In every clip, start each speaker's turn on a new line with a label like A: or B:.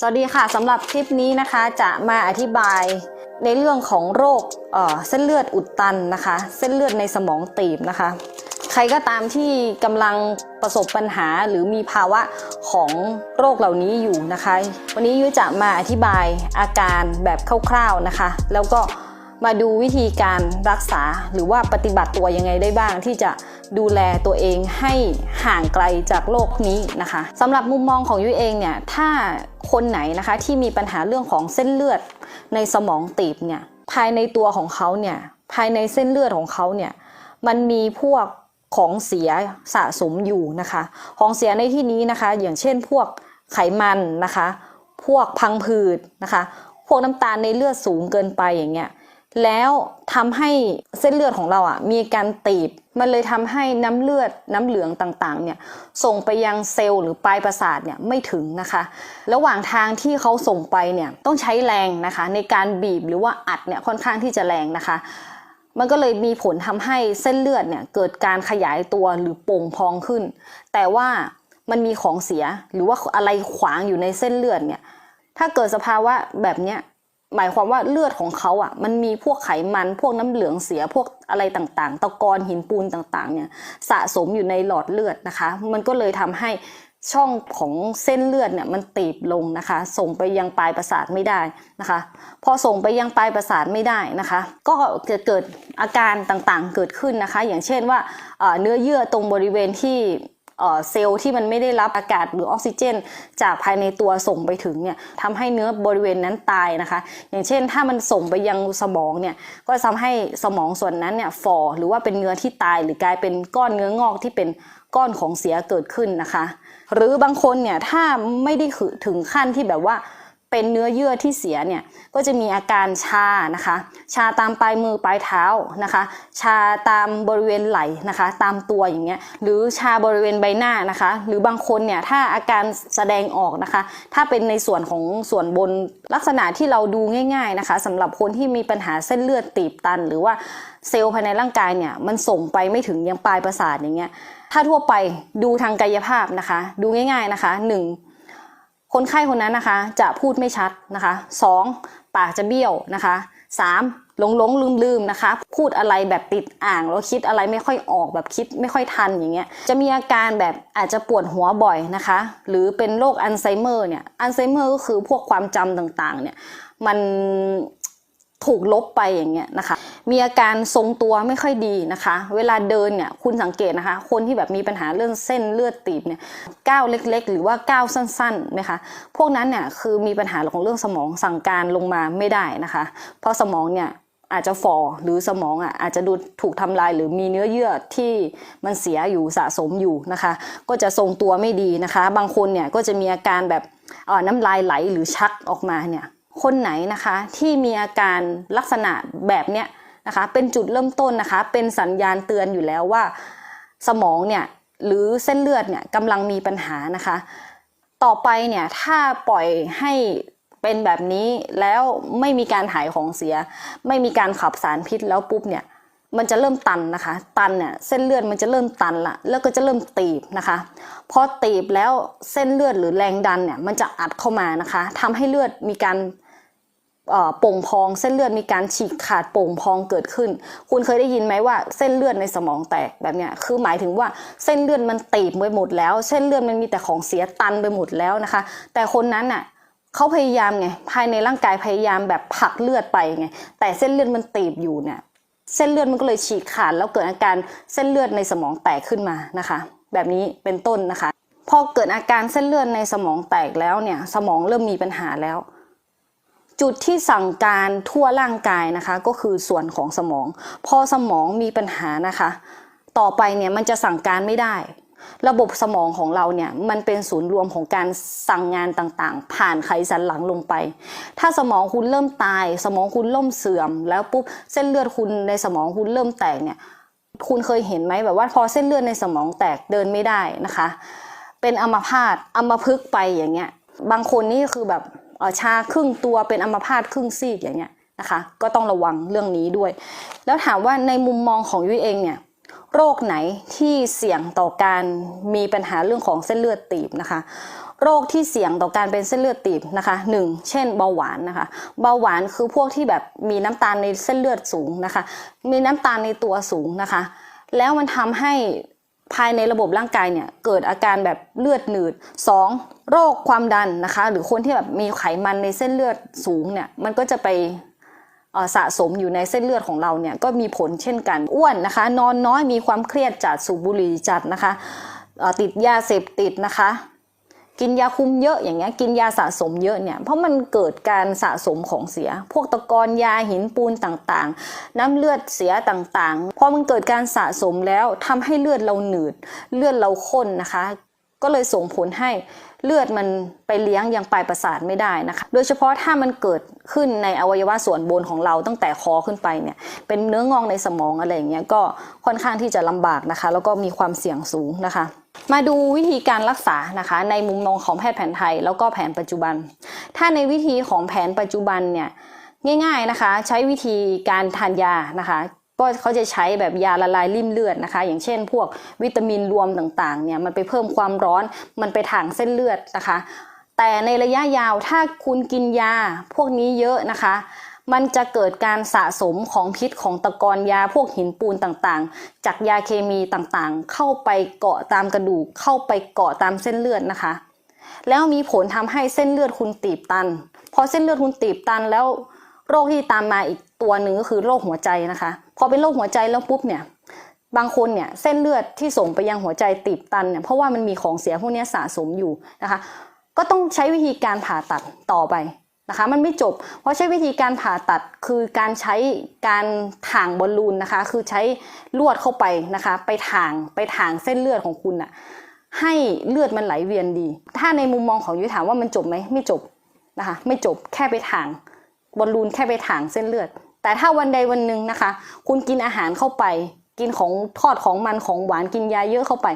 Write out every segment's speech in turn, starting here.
A: สวัสดีค่ะสำหรับคลิปนี้นะคะจะมาอธิบายในเรื่องของโรคเเส้นเลือดอุดตันนะคะ เส้นเลือดในสมองตีบนะคะ ใครก็ตามที่กำลังประสบปัญหาหรือมีภาวะของโรคเหล่านี้อยู่นะคะ วันนี้ยุ้ยจะมาอธิบายอาการแบบคร่าวๆนะคะ แล้วก็ มาดูวิธีการรักษาหรือว่าปฏิบัติตัวยังไงได้บ้าง ที่จะดูแลตัวเองให้ห่างไกลจากโรคนี้นะคะสำหรับมุมมองของยุ้ยเองเนี่ยถ้าคนไหนนะคะที่มีปัญหาเรื่องของเส้นเลือดในสมองตีบเนี่ยภายในตัวของเขาเนี่ยภายในเส้นเลือดของเขาเนี่ยมันมีพวกของเสียสะสมอยู่นะคะ ของเสียในที่นี้นะคะ อย่างเช่นพวกไขมันนะคะ พวกพังผืดนะคะ พวกน้ำตาลในเลือดสูงเกินไปอย่างเงี้ย แล้วทำให้เส้นเลือดของเราอะมีการตีบ มันเลยทำให้น้ำเลือดน้ำเหลืองต่างๆเนี่ยส่งไปยังเซลล์หรือปลายประสาทเนี่ยไม่ถึงนะคะ ระหว่างทางที่เขาส่งไปเนี่ยต้องใช้แรงนะคะ ในการบีบหรือว่าอัดเนี่ยค่อนข้างที่จะแรงนะคะ มันก็เลยมีผลทำให้เส้นเลือดเนี่ยเกิดการขยายตัวหรือโป่งพองขึ้น แต่ว่ามันมีของเสียหรือว่าอะไรขวางอยู่ในเส้นเลือดเนี่ยถ้าเกิดสภาวะแบบเนี้ย หมายความว่าเลือดของเขาอะ มันมีพวกไขมันพวกน้ำเหลืองเสียพวกอะไรต่างๆ ตะกอนหินปูนต่างๆ เนี่ยสะสมอยู่ในหลอดเลือดนะคะ มันก็เลยทำให้ช่องของเส้นเลือดเนี่ยมันตีบลงนะคะ ส่งไปยังปลายประสาทไม่ได้นะคะ พอส่งไปยังปลายประสาทไม่ได้นะคะ ก็จะเกิดอาการต่างๆเกิดขึ้นนะคะ อย่างเช่นว่าเอ่อเนื้อเยื่อตรงบริเวณที่ เซลล์ที่มันไม่ได้รับอากาศหรือออกซิเจน จากภายในตัวส่งไปถึงเนี่ยทำให้เนื้อบริเวณนั้นตายนะคะ อย่างเช่น ถ้ามันส่งไปยังสมองเนี่ยก็ทำให้สมองส่วนนั้นเนี่ยฝ่อหรือว่าเป็นเนื้อที่ตาย หรือกลายเป็นก้อนเนื้องอกที่เป็นก้อนของเสียเกิดขึ้นนะคะ หรือบางคนเนี่ยถ้าไม่ได้ถึงขั้นที่แบบว่า เป็นเนื้อเยื่อที่เสียเนี่ยก็จะมีอาการชานะคะ ชาตามปลายมือปลายเท้านะคะ ชาตามบริเวณไหล่นะคะ ตามตัวอย่างเงี้ยหรือชาบริเวณใบหน้านะคะ หรือบางคนเนี่ยถ้าอาการแสดงออกนะคะ ถ้าเป็นในส่วนของส่วนบนลักษณะที่เราดูง่ายๆนะคะสำหรับคนที่มีปัญหาเส้นเลือดตีบตัน หรือว่าเซลล์ภายในร่างกายเนี่ยมันส่งไปไม่ถึงยังปลายประสาทอย่างเงี้ยถ้าทั่วไปดูทางกายภาพนะคะ ดูง่าย ๆนะคะหนึ่ง คนไข้คนนั้นนะคะ จะพูดไม่ชัดนะคะสองปากจะเบี้ยวนะคะสามหลงหลงลืมลืมนะคะ พูดอะไรแบบติดอ่างแล้วคิดอะไรไม่ค่อยออกแบบคิดไม่ค่อยทันอย่างเงี้ยจะมีอาการแบบอาจจะปวดหัวบ่อยนะคะ หรือเป็นโรคอัลไซเมอร์เนี่ยอัลไซเมอร์ก็คือพวกความจำต่างๆเนี่ยมัน ถูกลบไปอย่างเงี้ยนะคะ มีอาการทรงตัวไม่ค่อยดีนะคะ เวลาเดินเนี่ยคุณสังเกตนะคะ คนที่แบบมีปัญหาเรื่องเส้นเลือดตีบเนี่ยก้าวเล็ก ๆ หรือว่าก้าวสั้นๆไหมคะพวกนั้นเนี่ยคือมีปัญหาของเรื่องสมองสั่งการลงมาไม่ได้นะคะ เพราะสมองเนี่ยอาจจะฝ่อหรือสมองอะอาจจะดูถูกทำลายหรือมีเนื้อเยื่อที่มันเสียอยู่สะสมอยู่นะคะ ก็จะทรงตัวไม่ดีนะคะ บางคนเนี่ยก็จะมีอาการแบบน้ำลายไหลหรือชักออกมาเนี่ย คนไหนนะคะที่มีอาการลักษณะแบบเนี้ยนะคะเป็นจุดเริ่มต้นนะคะ เป็นสัญญาณเตือนอยู่แล้วว่า สมองเนี่ยหรือเส้นเลือดเนี่ยกำลังมีปัญหานะคะ ต่อไปเนี่ยถ้าปล่อยให้เป็นแบบนี้แล้วไม่มีการหายของเสีย ไม่มีการขับสารพิษแล้วปุ๊บเนี่ยมันจะเริ่มตันนะคะ ตันเนี่ยเส้นเลือดมันจะเริ่มตันละแล้วก็จะเริ่มตีบนะคะพอตีบแล้วเส้นเลือดหรือแรงดันเนี่ยมันจะอัดเข้ามานะคะทำให้เลือดมีการ โป่งพองเส้นเลือดมีการฉีกขาดโป่งพองเกิดขึ้น คุณเคยได้ยินไหมว่าเส้นเลือดในสมองแตกแบบเนี้ยคือหมายถึงว่าเส้นเลือดมันตีบไปหมดแล้ว เส้นเลือดมันมีแต่ของเสียตันไปหมดแล้วนะคะ แต่คนนั้นน่ะเขาพยายามไงภายในร่างกายพยายามแบบผลักเลือดไปไงแต่เส้นเลือดมันตีบอยู่เนี่ยเส้นเลือดมันก็เลยฉีกขาดแล้วเกิดอาการเส้นเลือดในสมองแตกขึ้นมานะคะ แบบนี้เป็นต้นนะคะพอเกิดอาการเส้นเลือดในสมองแตกแล้วเนี่ยสมองเริ่มมีปัญหาแล้ว จุดที่สั่งการทั่วร่างกายนะคะ ก็คือส่วนของสมอง พอสมองมีปัญหานะคะ ต่อไปเนี่ยมันจะสั่งการไม่ได้ ระบบสมองของเราเนี่ยมันเป็นศูนย์รวมของการสั่งงานต่างๆ ผ่านไขสันหลังลงไป ถ้าสมองคุณเริ่มตาย สมองคุณเริ่มเสื่อม แล้วปุ๊บเส้นเลือดคุณในสมองคุณเริ่มแตกเนี่ยคุณเคยเห็นไหมแบบว่าพอเส้นเลือดในสมองแตกเดินไม่ได้นะคะ เป็นอัมพาตอัมพฤกษ์ไปอย่างเงี้ย บางคนนี่คือแบบ ชาครึ่งตัวเป็นอัมพาตครึ่งซีกอย่างเงี้ยนะคะก็ต้องระวังเรื่องนี้ด้วย แล้วถามว่าในมุมมองของยุ้ยเองเนี่ยโรคไหนที่เสี่ยงต่อการมีปัญหาเรื่องของเส้นเลือดตีบนะคะ โรคที่เสี่ยงต่อการเป็นเส้นเลือดตีบนะคะหนึ่งเช่นเบาหวานนะคะ เบาหวานคือพวกที่แบบมีน้ำตาลในเส้นเลือดสูงนะคะ มีน้ำตาลในตัวสูงนะคะ แล้วมันทำให้ภายในระบบร่างกายเนี่ยเกิดอาการแบบเลือดหนืด 2. โรคความดันนะคะ หรือคนที่แบบมีไขมันในเส้นเลือดสูงเนี่ยมันก็จะไปสะสมอยู่ในเส้นเลือดของเราเนี่ยก็มีผลเช่นกันอ้วนนะคะ นอนน้อยมีความเครียดจัดสูบบุหรี่จัดนะคะติดยาเสพติดนะคะ กินยาคุมเยอะอย่างเงี้ยกินยาสะสมเยอะเนี่ยเพราะมันเกิดการสะสมของเสีย พวกตะกอนยาหินปูนต่างๆ น้ำเลือดเสียต่างๆพอมันเกิดการสะสมแล้วทำให้เลือดเราหนืด เลือดเราข้นนะคะ ก็เลยส่งผลให้ เลือดมันไปเลี้ยงยังปลายประสาทไม่ได้นะคะ โดยเฉพาะถ้ามันเกิดขึ้นในอวัยวะส่วนบนของเราตั้งแต่คอขึ้นไปเนี่ย เป็นเนื้องอกในสมองอะไรอย่างเงี้ยก็ค่อนข้างที่จะลำบากนะคะ แล้วก็มีความเสี่ยงสูงนะคะ มาดูวิธีการรักษานะคะ ในมุมมองของแพทย์แผนไทย แล้วก็แผนปัจจุบัน ถ้าในวิธีของแผนปัจจุบันเนี่ยง่ายๆนะคะ ใช้วิธีการทานยานะคะ ก็เขาจะใช้แบบยาละลายริ่มเลือดนะคะ อย่างเช่น พวกวิตามินรวมต่างๆเนี่ยมันไปเพิ่มความร้อนมันไปถางเส้นเลือดนะคะ แต่ในระยะยาวถ้าคุณกินยาพวกนี้เยอะนะคะมันจะเกิดการสะสมของพิษของตะกอนยาพวกหินปูนต่างๆ จากยาเคมีต่างๆ เข้าไปเกาะตามกระดูก เข้าไปเกาะตามเส้นเลือดนะคะ แล้วมีผลทำให้เส้นเลือดคุณตีบตัน พอเส้นเลือดคุณตีบตันแล้วโรคที่ตามมาอีกตัวหนึ่งก็คือโรคหัวใจนะคะ พอเป็นโรคหัวใจแล้วปุ๊บเนี่ยบางคนเนี่ยเส้นเลือดที่ส่งไปยังหัวใจตีบตันเนี่ยเพราะว่ามันมีของเสียพวกนี้สะสมอยู่นะคะ ก็ต้องใช้วิธีการผ่าตัดต่อไปนะคะ มันไม่จบ เพราะใช้วิธีการผ่าตัดคือการใช้การถ่างบอลลูนนะคะ คือใช้ลวดเข้าไปนะคะ ไปถ่างไปถ่างเส้นเลือดของคุณอะให้เลือดมันไหลเวียนดี ถ้าในมุมมองของยุ้ยถามว่ามันจบไหมไม่จบนะคะ ไม่จบแค่ไปถ่างบอลลูนแค่ไปถ่างเส้นเลือด แต่ถ้าวันใดวันหนึ่งนะคะ คุณกินอาหารเข้าไป กินของทอดของมันของหวานกินยาเยอะเข้าไป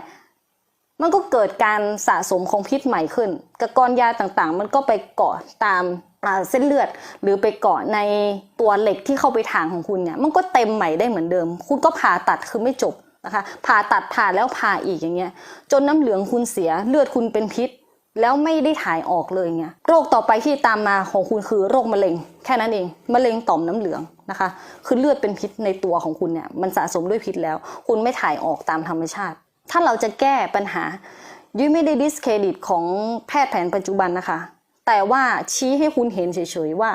A: มันก็เกิดการสะสมของพิษใหม่ขึ้นกระกรยาต่างๆ มันก็ไปเกาะตามเส้นเลือด หรือไปเกาะในตัวเหล็กที่เข้าไปถางของคุณเนี่ยมันก็เต็มใหม่ได้เหมือนเดิม คุณก็ผ่าตัดคือไม่จบนะคะผ่าตัดผ่าแล้วผ่าอีกอย่างเงี้ยจนน้ำเหลืองคุณเสียเลือดคุณเป็นพิษ แล้วไม่ได้ถ่ายออกเลยเงี้ยโรคต่อไปที่ตามมาของคุณคือโรคมะเร็ง แค่นั้นเองมะเร็งต่อมน้ำเหลืองนะคะ คือเลือดเป็นพิษในตัวของคุณเนี่ยมันสะสมด้วยพิษแล้ว คุณไม่ถ่ายออกตามธรรมชาติ ถ้าเราจะแก้ปัญหา ยุ้ยไม่ได้ดิสเครดิตของแพทย์แผนปัจจุบันนะคะ แต่ว่าชี้ให้คุณเห็นเฉยๆว่า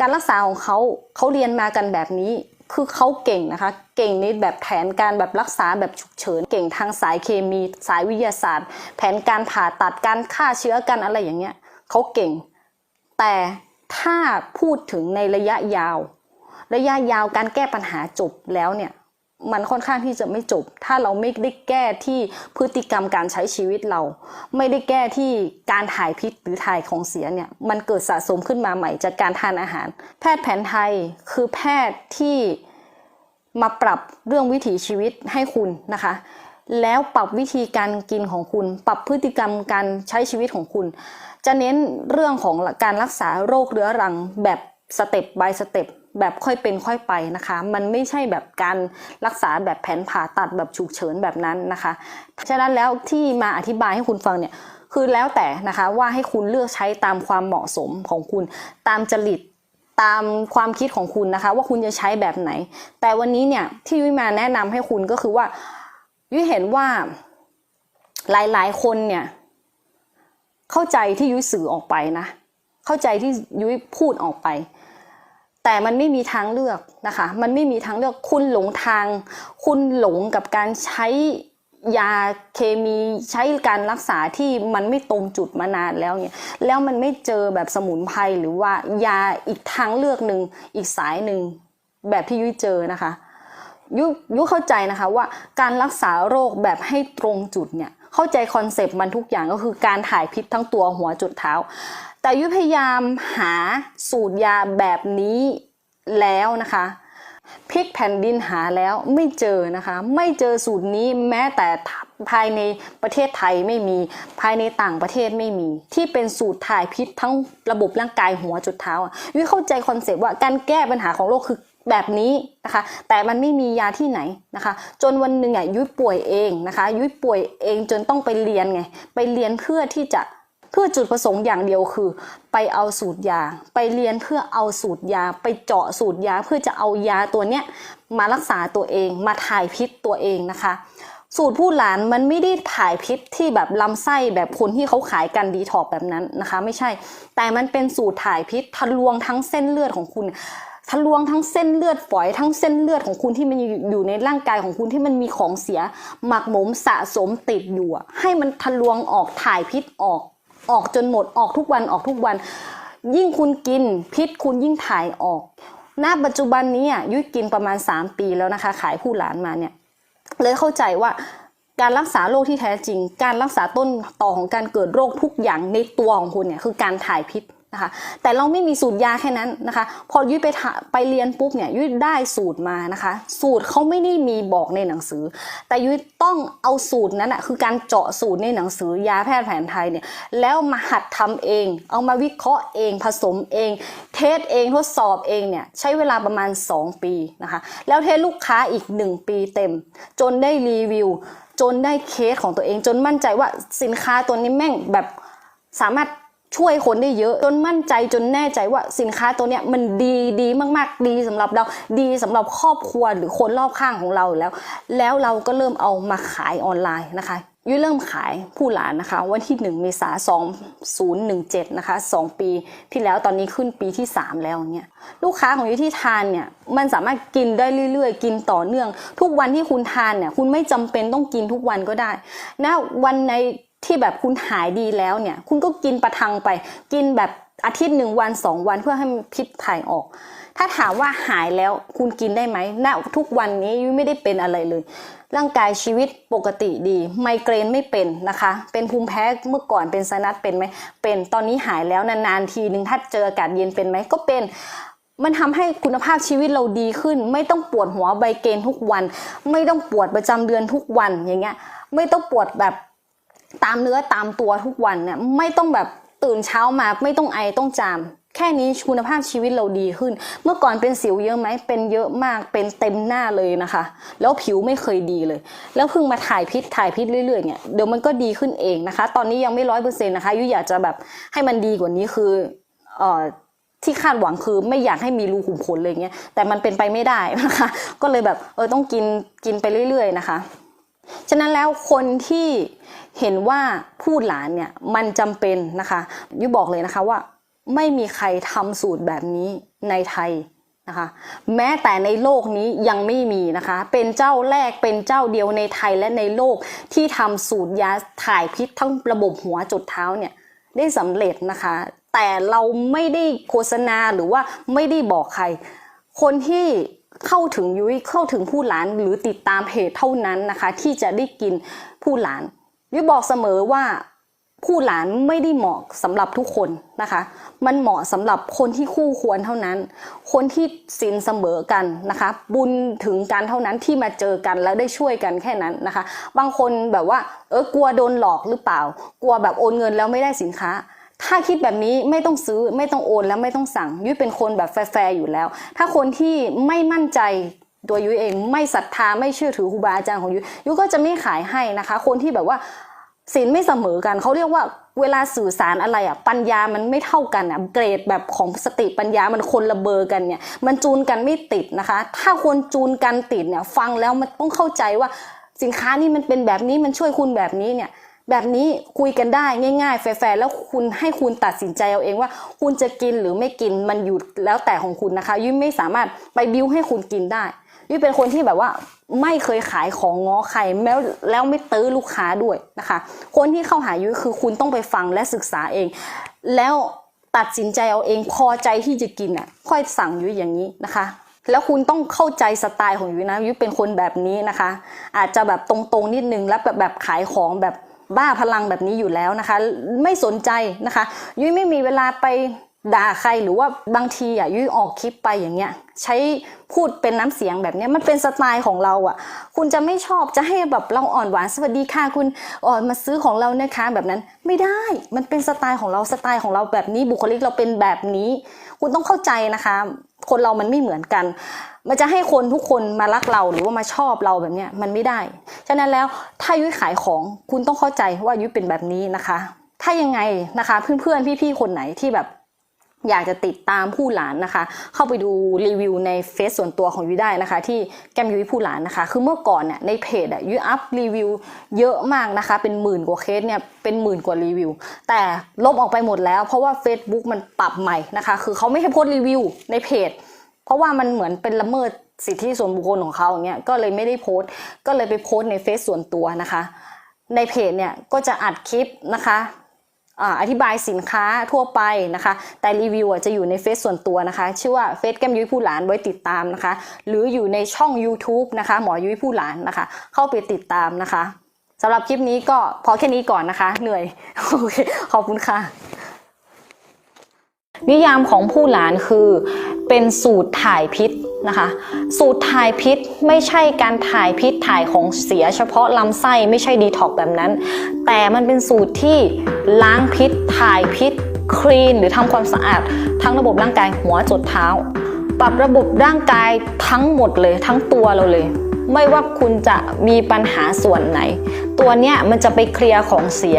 A: การรักษาของเขาเขาเรียนมากันแบบนี้ คือเขาเก่งนะคะ เก่งในแบบแผนการแบบรักษาแบบฉุกเฉิน เก่งทางสายเคมีสายวิทยาศาสตร์ แผนการผ่าตัดการฆ่าเชื้อกันอะไรอย่างเงี้ยเขาเก่ง แต่ถ้าพูดถึงในระยะยาว ระยะยาวการแก้ปัญหาจบแล้วเนี่ย มันค่อนข้างที่จะไม่จบ ถ้าเราไม่ได้แก้ที่พฤติกรรมการใช้ชีวิตเรา ไม่ได้แก้ที่การถ่ายพิษหรือถ่ายของเสียเนี่ยมันเกิดสะสมขึ้นมาใหม่จากการทานอาหาร แพทย์แผนไทยคือแพทย์ที่มาปรับเรื่องวิถีชีวิตให้คุณนะคะ แล้วปรับวิธีการกินของคุณ ปรับพฤติกรรมการใช้ชีวิตของคุณ จะเน้นเรื่องของการรักษาโรคเรื้อรังแบบสเต็ป by สเต็ป แบบค่อยเป็นค่อยไปนะคะ มันไม่ใช่แบบการรักษาแบบแผนผ่าตัดแบบฉุกเฉินแบบนั้นนะคะฉะนั้นแล้วที่มาอธิบายให้คุณฟังเนี่ยคือแล้วแต่นะคะว่าให้คุณเลือกใช้ตามความเหมาะสมของคุณ ตามจริตตามความคิดของคุณนะคะ ว่าคุณจะใช้แบบไหน แต่วันนี้เนี่ยที่ยุ้ยมาแนะนำให้คุณก็คือว่ายุ้ยเห็นว่าหลายๆ คนเนี่ยเข้าใจที่ยุ้ยสื่อออกไปนะ เข้าใจที่ยุ้ยพูดออกไป แต่มันไม่มีทางเลือกนะคะ มันไม่มีทางเลือกคุณหลงทาง คุณหลงกับการใช้ยาเคมีใช้การรักษาที่มันไม่ตรงจุดมานานแล้วเนี่ยแล้วมันไม่เจอแบบสมุนไพรหรือว่ายาอีกทางเลือกหนึ่งอีกสายหนึ่งแบบที่ยุ้ยเจอนะคะยุยุเข้าใจนะคะว่าการรักษาโรคแบบให้ตรงจุดเนี่ยเข้าใจคอนเซปต์มันทุกอย่างก็คือการถ่ายพิษทั้งตัวหัวจุดเท้า แต่ยุพยายามหาสูตรยาแบบนี้แล้วนะคะพลิกแผ่นดินหาแล้วไม่เจอนะคะ ไม่เจอสูตรนี้แม้แต่ภายในประเทศไทยไม่มี ภายในต่างประเทศไม่มี ที่เป็นสูตรถ่ายพิษทั้งระบบร่างกายหัวจุดเท้าอะยุ้ยเข้าใจคอนเซปต์ว่าการแก้ปัญหาของโรคคือแบบนี้นะคะ แต่มันไม่มียาที่ไหนนะคะ จนวันหนึ่งอะยุ้ยป่วยเองนะคะ ยุ้ยป่วยเองจนต้องไปเรียนไง ไปเรียนเพื่อที่จะ พื่อจุดประสงค์อย่างเดียวคือ ไปเอาสูตรยา ไปเรียนเพื่อเอาสูตรยา ไปเจาะสูตรยา เพื่อจะเอายาตัวเนี้ยมารักษาตัวเองมาถ่ายพิษตัวเองนะคะ สูตรผู้หลานมันไม่ได้ถ่ายพิษที่แบบลำไส้แบบคนที่เขาขายกันดีท็อกแบบนั้นนะคะ ไม่ใช่ แต่มันเป็นสูตรถ่ายพิษทะลวงทั้งเส้นเลือดของคุณทะลวงทั้งเส้นเลือดฝอยทั้งเส้นเลือดของคุณที่มันอยู่ในร่างกายของคุณที่มันมีของเสีย หมักหมมสะสมติดอยู่ให้มันทะลวงออกถ่ายพิษออก ออกจนหมดออกทุกวันออกทุกวัน ยิ่งคุณกินพิษคุณยิ่งถ่ายออก ณ ปัจจุบันนี้อะยุ้ยกินประมาณ 3 ปีแล้วนะคะ ขายผู้หลานมาเนี่ยเลยเข้าใจว่าการรักษาโรคที่แท้จริง การรักษาต้นต่อของการเกิดโรคทุกอย่างในตัวของคุณเนี่ยคือการถ่ายพิษ นะคะแต่เราไม่มีสูตรยาแค่นั้นนะคะ พอยุ้ยไปไปเรียนปุ๊บเนี่ยยุ้ยได้สูตรมานะคะ สูตรเขาไม่ได้มีบอกในหนังสือ แต่ยุ้ยต้องเอาสูตรนั้นอะคือการเจาะสูตรในหนังสือยาแพทย์แผนไทยเนี่ยแล้วมาหัดทำเอง เอามาวิเคราะห์เองผสมเอง เทสเองทดสอบเองเนี่ยใช้เวลาประมาณ 2 ปีนะคะ แล้วเทสลูกค้าอีก 1 ปีเต็ม จนได้รีวิว จนได้เคสของตัวเองจนมั่นใจว่าสินค้าตัวนี้แม่งแบบสามารถ ช่วยคนได้เยอะ จนมั่นใจจนแน่ใจว่าสินค้าตัวเนี้ยมันดีดีมากๆ ดีสำหรับเราดีสำหรับครอบครัวหรือคนรอบข้างของเราแล้ว แล้วเราก็เริ่มเอามาขายออนไลน์นะคะยุ้ยเริ่มขายผู้หลานนะคะ วันที่ 1 เมษายน2017 นะคะ 2 ปีที่แล้วตอนนี้ขึ้นปีที่ 3 แล้วเนี่ยลูกค้าของยุ้ยที่ทานเนี่ยมันสามารถกินได้เรื่อยๆ กินต่อเนื่อง ทุกวันที่คุณทานเนี่ยคุณไม่จำเป็นต้องกินทุกวันก็ได้นะวันใน ที่แบบคุณหายดีแล้วเนี่ย คุณก็กินประทังไป กินแบบอาทิตย์หนึ่งวันสองวันเพื่อให้มันพิษถ่ายออก ถ้าถามว่าหายแล้วคุณกินได้ไหมณทุกวันนี้ยุ้ยไม่ได้เป็นอะไรเลย ร่างกายชีวิตปกติดี ไมเกรนไม่เป็นนะคะ เป็นภูมิแพ้เมื่อก่อนเป็นไซนัสเป็นไหมเป็นตอนนี้หายแล้วนานๆทีนึงถ้าเจออากาศเย็นเป็นไหมก็เป็นมันทำให้คุณภาพชีวิตเราดีขึ้น ไม่ต้องปวดหัวไบเกนทุกวัน ไม่ต้องปวดประจำเดือนทุกวันอย่างเงี้ยไม่ต้องปวดแบบ ตามเนื้อตามตัวทุกวันเนี่ยไม่ต้องแบบตื่นเช้ามาไม่ต้องไอต้องจาม แค่นี้คุณภาพชีวิตเราดีขึ้น เมื่อก่อนเป็นสิวเยอะไหมเป็นเยอะมากเป็นเต็มหน้าเลยนะคะ แล้วผิวไม่เคยดีเลย แล้วเพิ่งมาถ่ายพิษถ่ายพิษเรื่อยๆเนี่ยเดี๋ยวมันก็ดีขึ้นเองนะคะ ตอนนี้ยังไม่ร้อยเปอร์เซ็นต์นะคะยุอยากจะแบบให้มันดีกว่านี้คือเอ่อที่คาดหวังคือไม่อยากให้มีรูขุมขนเลยเงี้ยแต่มันเป็นไปไม่ได้นะคะ ก็เลยแบบเออต้องกินกินไปเรื่อย ๆ นะคะ ฉะนั้นแล้วคนที่ เห็นว่าพูดหลานเนี่ยมันจำเป็นนะคะยุบอกเลยนะคะว่าไม่มีใครทำสูตรแบบนี้ในไทยนะคะแม้แต่ในโลกนี้ยังไม่มีนะคะ เป็นเจ้าแรกเป็นเจ้าเดียวในไทยและในโลกที่ทำสูตรยาถ่ายพิษทั้งระบบหัวจุดเท้าเนี่ยได้สำเร็จนะคะ แต่เราไม่ได้โฆษณาหรือว่าไม่ได้บอกใคร คนที่เข้าถึงยุ้ยเข้าถึงผู้หลานหรือติดตามเพจเท่านั้นนะคะ ที่จะได้กินผู้หลาน ยุ้ยบอกเสมอว่าผู้หลานไม่ได้เหมาะสำหรับทุกคนนะคะ มันเหมาะสำหรับคนที่คู่ควรเท่านั้น คนที่สินเสมอกันนะคะ บุญถึงกันเท่านั้นที่มาเจอกันแล้วได้ช่วยกันแค่นั้นนะคะ บางคนแบบว่า เออกลัวโดนหลอกหรือเปล่า กลัวแบบโอนเงินแล้วไม่ได้สินค้า ถ้าคิดแบบนี้ไม่ต้องซื้อไม่ต้องโอนแล้วไม่ต้องสั่งยุ้ยเป็นคนแบบแฟร์อยู่แล้ว ถ้าคนที่ไม่มั่นใจ ตัวยุ้ยเองไม่ศรัทธาไม่เชื่อถือครูบาอาจารย์ของยุ้ยยุ้ยก็จะไม่ขายให้นะคะ คนที่แบบว่าศีลไม่เสมอกันเขาเรียกว่าเวลาสื่อสารอะไรอะปัญญามันไม่เท่ากันอะเกรดแบบของสติปัญญามันคนละเบอร์กันเนี่ย มันจูนกันไม่ติดนะคะ ถ้าคนจูนกันติดเนี่ย ฟังแล้วมันต้องเข้าใจว่าสินค้านี่มันเป็นแบบนี้มันช่วยคุณแบบนี้เนี่ย แบบนี้คุยกันได้ง่าย ๆ แฟร์ๆแล้วคุณให้คุณตัดสินใจเอาเองว่า คุณจะกินหรือไม่กินมันอยู่แล้วแต่ของคุณนะคะ ยุ้ยไม่สามารถไปบิ้วให้คุณกินได้ ยุ้ยเป็นคนที่แบบว่าไม่เคยขายของง้อใครแม้แล้วไม่ตื้อลูกค้าด้วยนะคะ คนที่เข้าหายุ้ยคือคุณต้องไปฟังและศึกษาเอง แล้วตัดสินใจเอาเองพอใจที่จะกินอะ ค่อยสั่งยุ้ยอย่างนี้นะคะแล้วคุณต้องเข้าใจสไตล์ของยุ้ยนะยุ้ยเป็นคนแบบนี้นะคะ อาจจะแบบตรงๆนิดนึงแล้วแบบแบบขายของแบบบ้าพลังแบบนี้อยู่แล้วนะคะ ไม่สนใจนะคะ ยุ้ยไม่มีเวลาไป ด่าใครหรือว่าบางทีอะยุ้ยออกคลิปไปอย่างเงี้ย ใช้พูดเป็นน้ำเสียงแบบเนี้ยมันเป็นสไตล์ของเราอะ คุณจะไม่ชอบจะให้แบบเราอ่อนหวานสวัสดีค่ะคุณอ่อนมาซื้อของเรานะคะแบบนั้นไม่ได้มันเป็นสไตล์ของเราสไตล์ของเราแบบนี้บุคลิกเราเป็นแบบนี้ คุณต้องเข้าใจนะคะ คนเรามันไม่เหมือนกัน มันจะให้คนทุกคนมารักเราหรือว่ามาชอบเราแบบเนี้ยมันไม่ได้ฉะนั้นแล้วถ้ายุ้ยขายของคุณต้องเข้าใจว่ายุ้ยเป็นแบบนี้นะคะ ถ้ายังไงนะคะ เพื่อนๆพี่ๆคนไหนที่แบบ อยากจะติดตามผู้หลานนะคะ เข้าไปดูรีวิวในเฟซส่วนตัวของยุ้ยได้นะคะ ที่แก้มยุ้ยผู้หลานนะคะ คือเมื่อก่อนเนี่ยในเพจอะยุ้ยอัพรีวิวเยอะมากนะคะ เป็นหมื่นกว่าเคสเนี่ยเป็นหมื่นกว่ารีวิว แต่ลบออกไปหมดแล้ว เพราะว่า Facebook มันปรับใหม่นะคะ คือเขาไม่ให้โพสต์รีวิวในเพจ เพราะว่ามันเหมือนเป็นละเมิดสิทธิส่วนบุคคลของเขาอย่างเงี้ยก็เลยไม่ได้โพสต์ ก็เลยไปโพสต์ในเฟซส่วนตัวนะคะ ในเพจเนี่ยก็จะอัดคลิปนะคะ อธิบายสินค้าทั่วไปนะคะ แต่รีวิวจะอยู่ในเฟซส่วนตัวนะคะ ชื่อว่าเฟซแก้มยุ้ยผู้หลานไว้ติดตามนะคะ หรืออยู่ในช่อง YouTube นะคะหมอยุ้ยผู้หลานนะคะ เข้าไปติดตามนะคะสำหรับคลิปนี้ก็พอแค่นี้ก่อนนะคะ เหนื่อยโอเคขอบคุณค่ะ นิยามของผู้หลานคือเป็นสูตรถ่ายพิษนะคะ สูตรถ่ายพิษไม่ใช่การถ่ายพิษถ่ายของเสียเฉพาะลำไส้ไม่ใช่ดีท็อกแบบนั้น แต่มันเป็นสูตรที่ล้างพิษถ่ายพิษคลีนหรือทำความสะอาด ทั้งระบบร่างกายหัวจดเท้า ปรับระบบร่างกายทั้งหมดเลยทั้งตัวเราเลย ไม่ว่าคุณจะมีปัญหาส่วนไหน ตัวเนี้ยมันจะไปเคลียร์ของเสีย